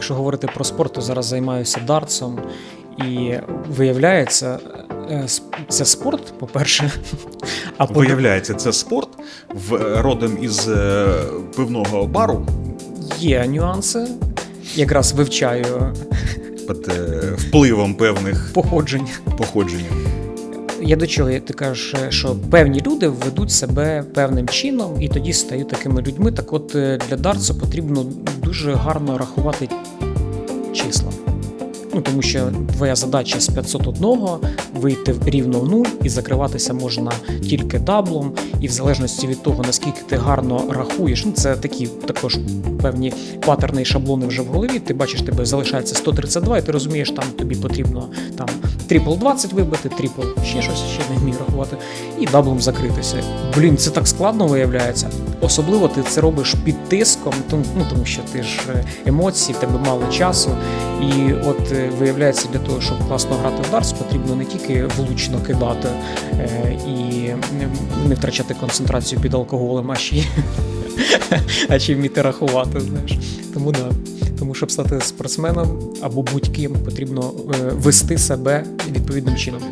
якщо говорити про спорт, то зараз займаюся дартсом. І виявляється, е, це спорт, по-перше. А Виявляється, це спорт в родом із е, пивного бару є нюанси. Якраз вивчаю під е, впливом певних походжень. походжень. Я до чого ти кажеш, що певні люди ведуть себе певним чином і тоді стають такими людьми. Так от е, для дартсу потрібно дуже гарно рахувати числа. Ну, тому що твоя задача з 501 вийти рівно в нуль і закриватися можна тільки даблом, і в залежності від того, наскільки ти гарно рахуєш, ну це такі також певні паттерни і шаблони вже в голові. Ти бачиш, тебе залишається 132, і ти розумієш, там тобі потрібно там трипл 20 вибити, трипл ще щось ще не вмію рахувати, і даблом закритися. Блін, це так складно виявляється. Особливо ти це робиш під тиском, ну, тому що ти ж е, емоції, тебе мало часу. І от е, виявляється, для того, щоб класно грати в дартс, потрібно не тільки влучно кидати е, і не- втрачати концентрацію під алкоголем, а ще й вміти рахувати. Знаєш. Тому да. Тому щоб стати спортсменом або будь-ким, потрібно е, вести себе відповідним чином.